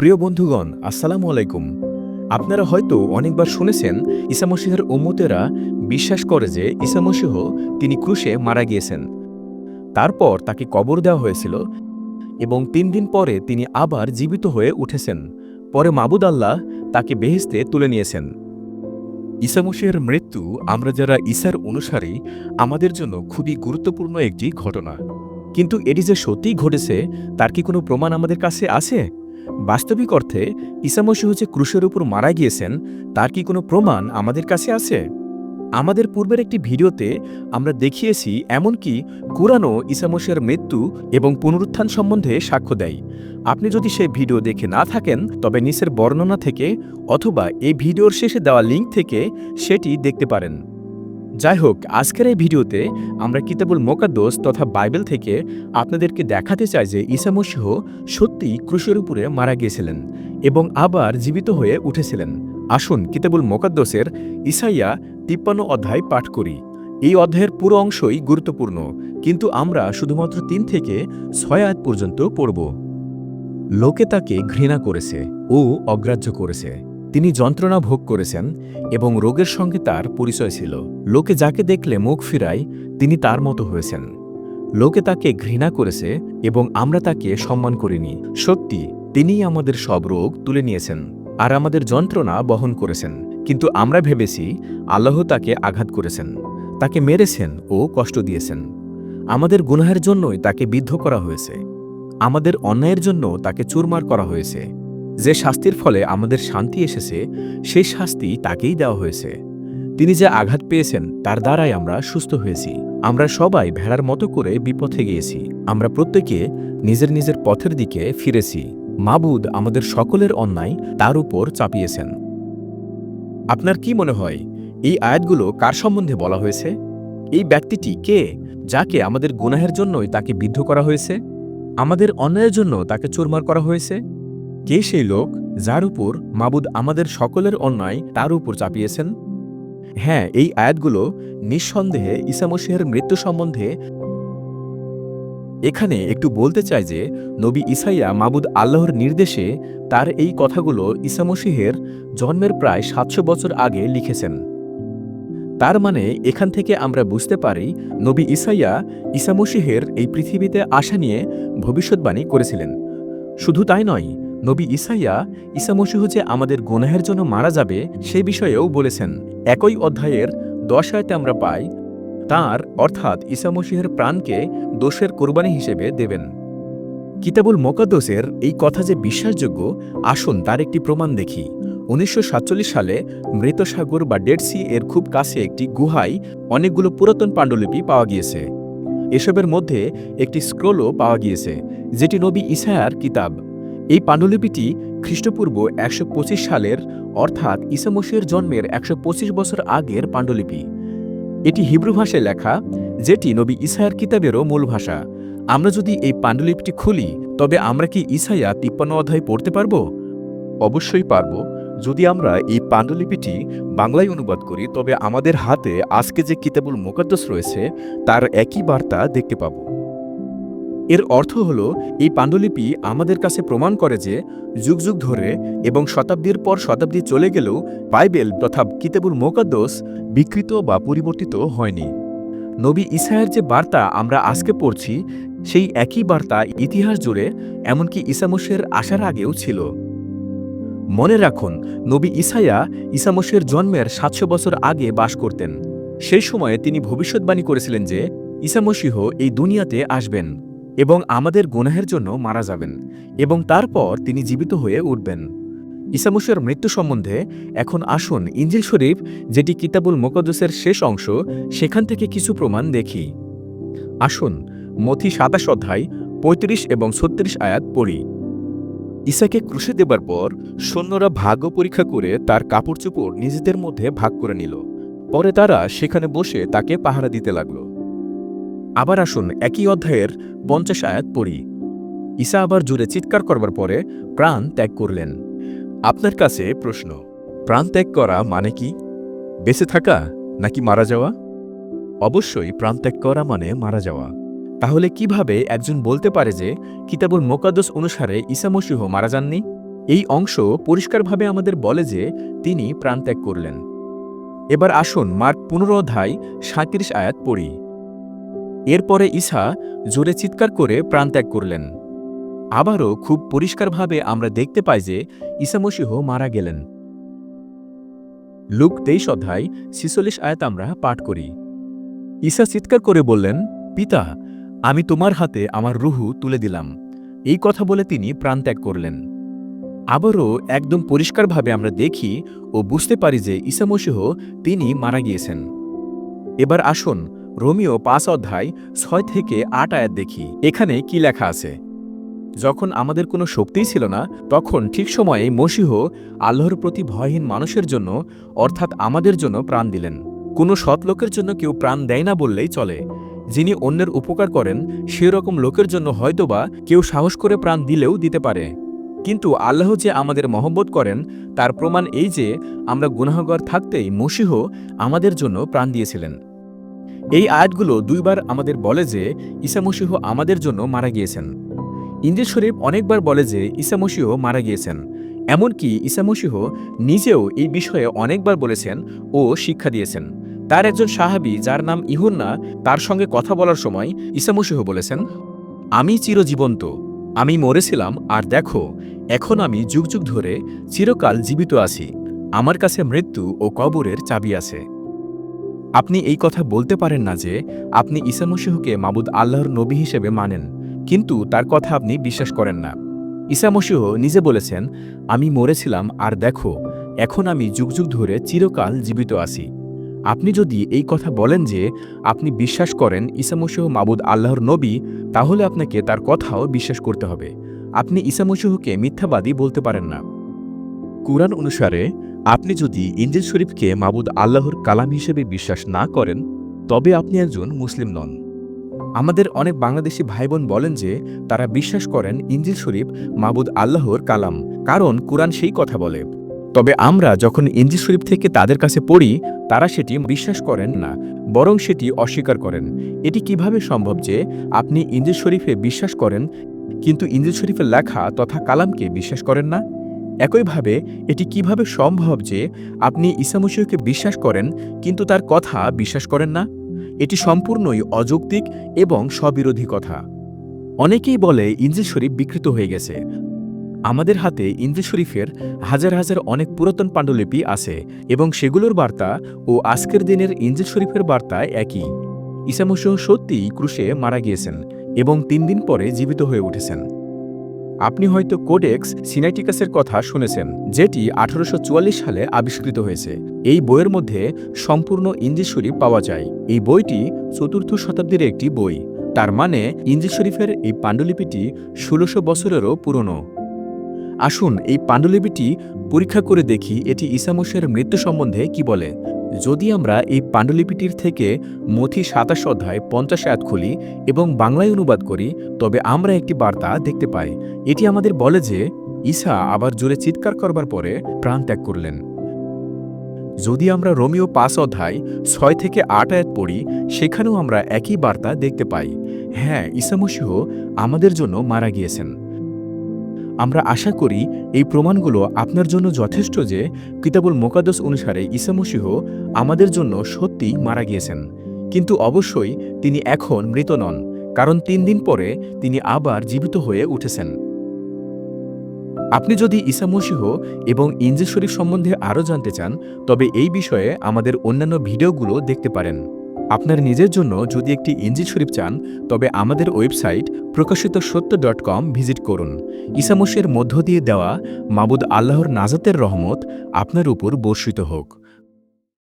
প্রিয় বন্ধুগণ, আসসালামু আলাইকুম। আপনারা হয়তো অনেকবার শুনেছেন ইসামসিহের উম্মতেরা বিশ্বাস করে যে ইসামসিহ তিনি ক্রুশে মারা গিয়েছেন। তারপর তাকে কবর দেওয়া হয়েছিল এবং তিন দিন পরে তিনি আবার জীবিত হয়ে উঠেছেন। পরে মাবুদ আল্লাহ তাকে বেহেস্তে তুলে নিয়েছেন। ইসামসিহের মৃত্যু আমরা যারা ঈসার অনুসারী, আমাদের জন্য খুবই গুরুত্বপূর্ণ একটি ঘটনা। কিন্তু এটি যে সত্যিই ঘটেছে, তার কি কোনো প্রমাণ আমাদের কাছে আছে? বাস্তবিক অর্থে ইসামসিহ যে ক্রুশের উপর মারা গিয়েছেন, তার কি কোনো প্রমাণ আমাদের কাছে আছে? আমাদের পূর্বের একটি ভিডিওতে আমরা দেখিয়েছি এমনকি কুরআনও ইসামসিয়ার মৃত্যু এবং পুনরুত্থান সম্বন্ধে সাক্ষ্য দেয়। আপনি যদি সেই ভিডিও দেখে না থাকেন, তবে নিচের বর্ণনা থেকে অথবা এই ভিডিওর শেষে দেওয়া লিঙ্ক থেকে সেটি দেখতে পারেন। যাই হোক আজকের এই ভিডিওতে আমরা কিতাবুল মোকাদ্দোস তথা বাইবেল থেকে আপনাদেরকে দেখাতে চাই যে ঈসামসিহ সত্যিই ক্রুশের উপরে মারা গিয়েছিলেন এবং আবার জীবিত হয়ে উঠেছিলেন। আসুন কিতাবুল মোকাদ্দোসের ইসাইয়া তিপ্পান্ন অধ্যায় পাঠ করি। এই অধ্যায়ের পুরো অংশই গুরুত্বপূর্ণ, কিন্তু আমরা শুধুমাত্র তিন থেকে ছয় আয়াত পর্যন্ত পড়ব। লোকে তাকে ঘৃণা করেছে ও অগ্রাহ্য করেছে। তিনি যন্ত্রণা ভোগ করেছেন এবং রোগের সঙ্গে তার পরিচয় ছিল। লোকে যাকে দেখলে মুখ ফিরায়, তিনি তার মতো হয়েছেন। লোকে তাকে ঘৃণা করেছে এবং আমরা তাকে সম্মান করিনি। সত্যি, তিনিই আমাদের সব রোগ তুলে নিয়েছেন আর আমাদের যন্ত্রণা বহন করেছেন। কিন্তু আমরা ভেবেছি আল্লাহ তাকে আঘাত করেছেন, তাকে মেরেছেন ও কষ্ট দিয়েছেন। আমাদের গুনাহের জন্যই তাকে বিদ্ধ করা হয়েছে। আমাদের অন্যায়ের জন্য তাকে চুরমার করা হয়েছে। যে শাস্তির ফলে আমাদের শান্তি এসেছে, সেই শাস্তি তাকেই দেওয়া হয়েছে। তিনি যে আঘাত পেয়েছেন, তার দ্বারাই আমরা সুস্থ হয়েছি। আমরা সবাই ভেড়ার মতো করে বিপথে গিয়েছি। আমরা প্রত্যেকে নিজের নিজের পথের দিকে ফিরেছি। মাবুদ আমাদের সকলের অন্যায় তার উপর চাপিয়েছেন। আপনার কি মনে হয়, এই আয়াতগুলো কার সম্বন্ধে বলা হয়েছে? এই ব্যক্তিটি কে, যাকে আমাদের গুনাহের জন্যই তাকে বিদ্ধ করা হয়েছে? আমাদের অন্যায়ের জন্য তাকে চোরমার করা হয়েছে? কে সেই লোক যার উপর মাবুদ আমাদের সকলের অন্যায় তার উপর চাপিয়েছেন? হ্যাঁ এই আয়াতগুলো নিঃসন্দেহে ইসামসিহের মৃত্যু সম্বন্ধে এখানে একটু বলতে চাই যে, নবী ইসাইয়া মাবুদ আল্লাহর নির্দেশে তার এই কথাগুলো ইসামসিহের জন্মের প্রায় সাতশো বছর আগে লিখেছেন। তার মানে এখান থেকে আমরা বুঝতে পারি নবী ইসাইয়া ইসামসিহের এই পৃথিবীতে আসা নিয়ে ভবিষ্যৎবাণী করেছিলেন। শুধু তাই নয় নবী ইসাইয়া ইসামসিহ যে আমাদের গুনাহের জন্য মারা যাবে, সে বিষয়েও বলেছেন, একই অধ্যায়ের দশ আয়তে আমরা পাই, তাঁর অর্থাৎ ইসামসিহের প্রাণকে দোষের কোরবানি হিসেবে দেবেন। কিতাবুল মোকাদ্দোসের এই কথা যে বিশ্বাসযোগ্য, আসুন তার একটি প্রমাণ দেখি। উনিশশো সাতচল্লিশ সালে মৃত সাগর বা ডেড সি এর খুব কাছে একটি গুহায় অনেকগুলো পুরাতন পাণ্ডুলিপি পাওয়া গিয়েছে। এসবের মধ্যে একটি স্ক্রোলও পাওয়া গিয়েছে, যেটি নবী ইসায়ার কিতাব। এই পাণ্ডুলিপিটি খ্রিস্টপূর্ব একশো পঁচিশ সালের, অর্থাৎ ইসামসির জন্মের একশো পঁচিশ বছর আগের পাণ্ডুলিপি। এটি হিব্রু ভাষায় লেখা, যেটি নবী ইসায়ার কিতাবেরও মূল ভাষা। আমরা যদি এই পাণ্ডুলিপিটি খুলি, তবে আমরা কি ইসাইয়া তিপ্পান্ন অধ্যায় পড়তে পারব? অবশ্যই পারব। যদি আমরা এই পাণ্ডুলিপিটি বাংলায় অনুবাদ করি, তবে আমাদের হাতে আজকে যে কিতাবুল মোকাদ্দস রয়েছে, তার একই বার্তা দেখতে পাব। এর অর্থ হল, এই পাণ্ডুলিপি আমাদের কাছে প্রমাণ করে যে, যুগ যুগ ধরে এবং শতাব্দীর পর শতাব্দী চলে গেলেও বাইবেল তথা কিতাবুল মোকাদ্দস বিকৃত বা পরিবর্তিত হয়নি। নবী ইসায়ের যে বার্তা আমরা আজকে পড়ছি, সেই একই বার্তা ইতিহাস জুড়ে এমনকি ইসামসের আসার আগেও ছিল। মনে রাখুন, নবী ইসাইয়া ইসামসের জন্মের সাতশো বছর আগে বাস করতেন। সেই সময়ে তিনি ভবিষ্যৎবাণী করেছিলেন যে ইসামসিহ এই দুনিয়াতে আসবেন। এবং আমাদের গুনাহের জন্য মারা যাবেন এবং তারপর তিনি জীবিত হয়ে উঠবেন। ইসামুসের মৃত্যু সম্বন্ধে এখন আসুন ইঞ্জিল শরীফ, যেটি কিতাবুল মোকদ্দসের শেষ অংশ, সেখান থেকে কিছু প্রমাণ দেখি। আসুন মথি সাতাশ অধ্যায় পঁয়ত্রিশ এবং ছত্রিশ আয়াত পড়ি। ইসাকে ক্রুশে দেবার পর সৈন্যরা ভাগ্য পরীক্ষা করে তার কাপড় চোপড় নিজেদের মধ্যে ভাগ করে নিল। পরে তারা সেখানে বসে তাকে পাহারা দিতে লাগল। আবার আসুন একই অধ্যায়ের পঞ্চাশ আয়াত পড়ি। ঈসা আবার জুড়ে চিৎকার করবার পরে প্রাণ ত্যাগ করলেন। আপনার কাছে প্রশ্ন, প্রাণ ত্যাগ করা মানে কি? বেঁচে থাকা নাকি মারা যাওয়া? অবশ্যই প্রাণ ত্যাগ করা মানে মারা যাওয়া। তাহলে কীভাবে একজন বলতে পারে যে কিতাবুল মোকাদ্দস অনুসারে ঈসা মসিহ মারা যাননি? এই অংশ পরিষ্কারভাবে আমাদের বলে যে তিনি প্রাণত্যাগ করলেন। এবার আসুন মার্ক পনেরো অধ্যায় সাঁত্রিশ আয়াত পড়ি। এরপরে ঈসা জোরে চিৎকার করে প্রাণত্যাগ করলেন। আবারও খুব পরিষ্কারভাবে আমরা দেখতে পাই যে ঈসামসিহ মারা গেলেন। লুক তেইশ অধ্যায়, ছিচল্লিশ আয়াত আমরা পাঠ করি। ঈসা চিৎকার করে বললেন, পিতা, আমি তোমার হাতে আমার রুহু তুলে দিলাম। এই কথা বলে তিনি প্রাণত্যাগ করলেন। আবারও একদম পরিষ্কারভাবে আমরা দেখি ও বুঝতে পারি যে ঈসামসিহ তিনি মারা গিয়েছেন। এবার আসুন রোমিও পাঁচ অধ্যায় ছয় থেকে আট আয়াত দেখি। এখানে কি লেখা আছে? যখন আমাদের কোনো শক্তিই ছিল না, তখন ঠিক সময়ে মসিহ আল্লাহর প্রতি ভয়হীন মানুষের জন্য, অর্থাৎ আমাদের জন্য প্রাণ দিলেন। কোনো সৎ লোকের জন্য কেউ প্রাণ দেয় না বললেই চলে। যিনি অন্যের উপকার করেন, সেরকম লোকের জন্য হয়তোবা কেউ সাহস করে প্রাণ দিলেও দিতে পারে। কিন্তু আল্লাহ যে আমাদের মহব্বত করেন, তার প্রমাণ এই যে, আমরা গুনাহগর থাকতেই মসিহ আমাদের জন্য প্রাণ দিয়েছিলেন। এই আয়াতগুলো দুইবার আমাদের বলে যে ঈসা মসিহ আমাদের জন্য মারা গিয়েছেন। ইন্দির শরীফ অনেকবার বলে যে ঈসা মসিহ মারা গিয়েছেন। এমনকি ঈসা মসিহ নিজেও এই বিষয়ে অনেকবার বলেছেন ও শিক্ষা দিয়েছেন। তার একজন সাহাবি যার নাম ইহুন্না, তার সঙ্গে কথা বলার সময় ঈসা মসিহ বলেছেন, আমি চিরজীবন্ত, আমি মরেছিলাম, আর দেখো, এখন আমি যুগ যুগ ধরে চিরকাল জীবিত আছি। আমার কাছে মৃত্যু ও কবরের চাবি আছে। আপনি এই কথা বলতে পারেন না যে আপনি ঈসামসিহকে মাবুদ আল্লাহর নবী হিসেবে মানেন, কিন্তু তার কথা আপনি বিশ্বাস করেন না। ঈসামসিহ নিজে বলেছেন, আমি মরেছিলাম আর দেখো, এখন আমি যুগ যুগ ধরে চিরকাল জীবিত আছি। আপনি যদি এই কথা বলেন যে আপনি বিশ্বাস করেন ঈসামসিহ মাবুদ আল্লাহর নবী, তাহলে আপনাকে তার কথাও বিশ্বাস করতে হবে। আপনি ঈসামসিহকে মিথ্যাবাদী বলতে পারেন না। কুরআন অনুসারে আপনি যদি ইঞ্জিল শরীফকে মাবুদ আল্লাহর কালাম হিসেবে বিশ্বাস না করেন, তবে আপনি একজন মুসলিম নন। আমাদের অনেক বাংলাদেশি ভাইবোন বলেন যে, তারা বিশ্বাস করেন ইঞ্জিল শরীফ মাবুদ আল্লাহর কালাম, কারণ কুরআন সেই কথা বলে। তবে আমরা যখন ইঞ্জিল শরীফ থেকে তাদের কাছে পড়ি, তারা সেটি বিশ্বাস করেন না, বরং সেটি অস্বীকার করেন। এটি কীভাবে সম্ভব যে, আপনি ইঞ্জিল শরীফে বিশ্বাস করেন, কিন্তু ইঞ্জিল শরীফের লেখা তথা কালামকে বিশ্বাস করেন না? একইভাবে এটি কীভাবে সম্ভব যে আপনি ঈসামসীহকে বিশ্বাস করেন, কিন্তু তার কথা বিশ্বাস করেন না? এটি সম্পূর্ণই অযৌক্তিক এবং স্ববিরোধী কথা। অনেকেই বলে ইঞ্জিল শরীফ বিকৃত হয়ে গেছে। আমাদের হাতে ইঞ্জিল শরীফের হাজার হাজার অনেক পুরাতন পাণ্ডুলিপি আছে এবং সেগুলোর বার্তা ও আজকের দিনের ইঞ্জিল শরীফের বার্তা একই। ঈসামসীহ সত্যিই ক্রুশে মারা গিয়েছেন এবং তিন দিন পরে জীবিত হয়ে উঠেছেন। আপনি হয়তো কোডেক্স সিনাইটিকাসের কথা শুনেছেন, যেটি আঠারোশো চুয়াল্লিশ সালে আবিষ্কৃত হয়েছে। এই বইয়ের মধ্যে সম্পূর্ণ ইঞ্জিল শরীফ পাওয়া যায়। এই বইটি চতুর্থ শতাব্দীর একটি বই। তার মানে ইঞ্জিল শরীফের এই পাণ্ডুলিপিটি ষোলোশো বছরেরও পুরনো। আসুন এই পাণ্ডুলিপিটি পরীক্ষা করে দেখি এটি ইসামসের মৃত্যু সম্বন্ধে কি বলে। যদি আমরা এই পাণ্ডুলিপিটির থেকে মথি সাতাশ অধ্যায় পঞ্চাশ আয়াত খুলি এবং বাংলায় অনুবাদ করি, তবে আমরা একটি বার্তা দেখতে পাই। এটি আমাদের বলে যে, ঈসা আবার জোরে চিৎকার করবার পরে প্রাণ ত্যাগ করলেন। যদি আমরা রোমিও পাঁচ অধ্যায় ছয় থেকে আট আয়াত পড়ি, সেখানেও আমরা একই বার্তা দেখতে পাই। হ্যাঁ ঈসামসিহ আমাদের জন্য মারা গিয়েছেন। আমরা আশা করি এই প্রমাণগুলো আপনার জন্য যথেষ্ট যে কিতাবুল মোকাদ্দস অনুসারে ঈসামসিহ আমাদের জন্য সত্যিই মারা গিয়েছেন। কিন্তু অবশ্যই তিনি এখন মৃত নন, কারণ তিন দিন পরে তিনি আবার জীবিত হয়ে উঠেছেন। আপনি যদি ঈসামসিহ এবং ইঞ্জেশ্বরী সম্বন্ধে আরও জানতে চান, তবে এই বিষয়ে আমাদের অন্যান্য ভিডিওগুলো দেখতে পারেন। আপনার নিজের জন্য যদি একটি ইঞ্জি শরীফ চান, তবে আমাদের ওয়েবসাইট প্রকাশিত সত্য ডট কম ভিজিট করুন। ইসামসের মধ্য দিয়ে দেওয়া মাবুদ আল্লাহর নাজাতের রহমত আপনার উপর বর্ষিত হোক।